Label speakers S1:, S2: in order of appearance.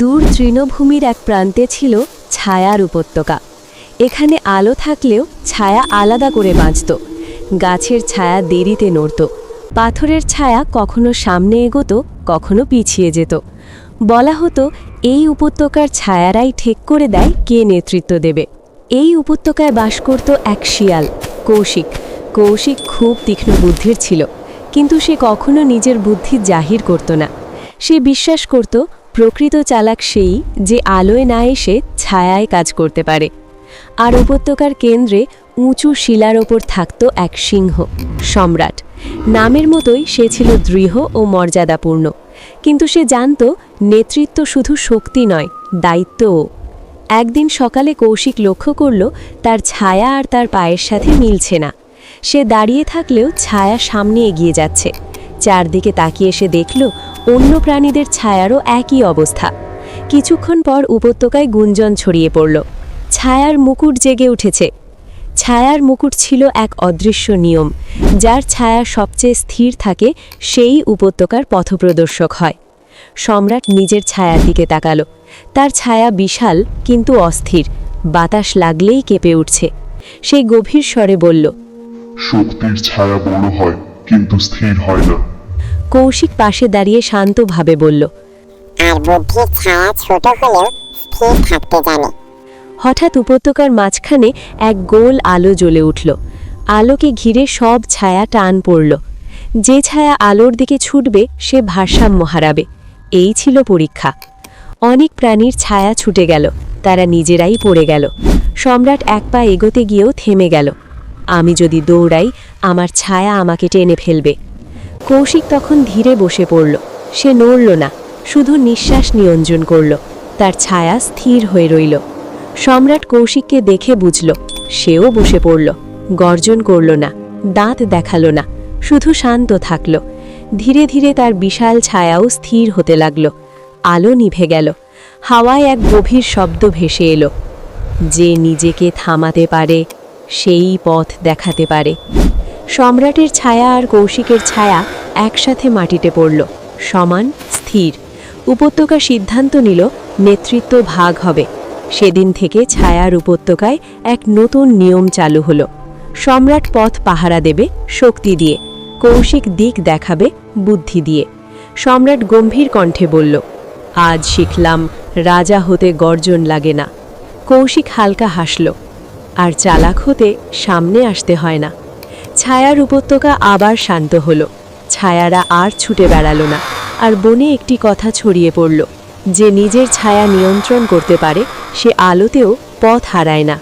S1: দূর তৃণভূমির এক প্রান্তে ছিল ছায়ার উপত্যকা। এখানে আলো থাকলেও ছায়া আলাদা করে বাঁচত। গাছের ছায়া দেরিতে নড়ত। পাথরের ছায়া কখনো সামনে এগোত, কখনো পিছিয়ে যেত। বলা হতো, এই উপত্যকার ছায়ারাই ঠেক করে দেয় কে নেতৃত্ব দেবে। এই উপত্যকায় বাস করত এক শিয়াল, কৌশিক। কৌশিক খুব তীক্ষ্ণ বুদ্ধির ছিল, কিন্তু সে কখনো নিজের বুদ্ধি জাহির করত না। সে বিশ্বাস করত, প্রকৃত চালাক সেই যে আলোয় না এসে ছায়ায় কাজ করতে পারে। আর উপত্যকার কেন্দ্রে উঁচু শিলার ওপর থাকত এক সিংহ, সম্রাট। নামের মতোই সে ছিল দৃঢ় ও মর্যাদাপূর্ণ। কিন্তু সে জানত, নেতৃত্ব শুধু শক্তি নয়, দায়িত্বও। একদিন সকালে কৌশিক লক্ষ্য করল, তার ছায়া আর তার পায়ের সাথে মিলছে না। সে দাঁড়িয়ে থাকলেও ছায়া সামনে এগিয়ে যাচ্ছে। চারদিকে তাকিয়ে সে দেখল, অন্য প্রাণীদের ছায়ারও একই অবস্থা। কিছুক্ষণ পর উপত্যকায় গুঞ্জন ছড়িয়ে পড়ল। ছায়ার মুকুট জেগে উঠেছে। ছায়ার মুকুট ছিল এক অদৃশ্য নিয়ম। যার ছায়া সবচেয়ে স্থির থাকে, সেই উপত্যকার পথপ্রদর্শক হয়। সম্রাট নিজের ছায়ার দিকে তাকালো। তার ছায়া বিশাল, কিন্তু অস্থির। বাতাস লাগলেই কেঁপে উঠছে। সেই গভীর স্বরে বলল,
S2: শক্তির ছায়া বড় হয়, কিন্তু স্থির হয় না।
S1: কৌশিক পাশে দাঁড়িয়ে শান্তভাবে বলল
S3: আর ছায়া ছোট হলেও স্থির থাকতে জানে।
S1: হঠাৎ উপত্যকার মাঝখানে এক গোল আলো জ্বলে উঠল। আলোকে ঘিরে সব ছায়া টান পড়ল। যে ছায়া আলোর দিকে ছুটবে সে ভারসাম্য হারাবে। এই ছিল পরীক্ষা। অনেক প্রাণীর ছায়া ছুটে গেল। তারা নিজেরাই পড়ে গেল। সম্রাট এক পা এগোতে গিয়েও থেমে গেল। আমি যদি দৌড়াই আমার ছায়া আমাকে টেনে ফেলবে। কৌশিক তখন ধীরে বসে পড়ল। সে নড়ল না, শুধু নিঃশ্বাস নিয়ন্ত্রণ করল। তার ছায়া স্থির হয়ে রইল। সম্রাট কৌশিককে দেখে বুঝল, সেও বসে পড়ল। গর্জন করল না, দাঁত দেখাল না, শুধু শান্ত থাকল। ধীরে ধীরে তার বিশাল ছায়াও স্থির হতে লাগল। আলো নিভে গেল। হাওয়ায় এক গভীর শব্দ ভেসে এলো। যে নিজেকে থামাতে পারে, সেই পথ দেখাতে পারে। সম্রাটের ছায়া আর কৌশিকের ছায়া একসাথে মাটিতে পড়ল। সমান, স্থির। উপত্যকা সিদ্ধান্ত নিল, নেতৃত্ব ভাগ হবে। সেদিন থেকে ছায়ার উপত্যকায় এক নতুন নিয়ম চালু হলো। সম্রাট পথ পাহারা দেবে, শক্তি দিয়ে। কৌশিক দিক দেখাবে, বুদ্ধি দিয়ে। সম্রাট গম্ভীর কণ্ঠে বলল, আজ শিখলাম, রাজা হতে গর্জন লাগে না। কৌশিক হালকা হাসল, আর চালাক হতে সামনে আসতে হয় না। ছায়ার উপত্যকা আবার শান্ত হল। ছায়ারা আর ছুটে বেড়ালো না, আর বনে একটি কথা ছড়িয়ে পড়ল। যে নিজের ছায়া নিয়ন্ত্রণ করতে পারে, সে আলোতেও পথ হারায় না।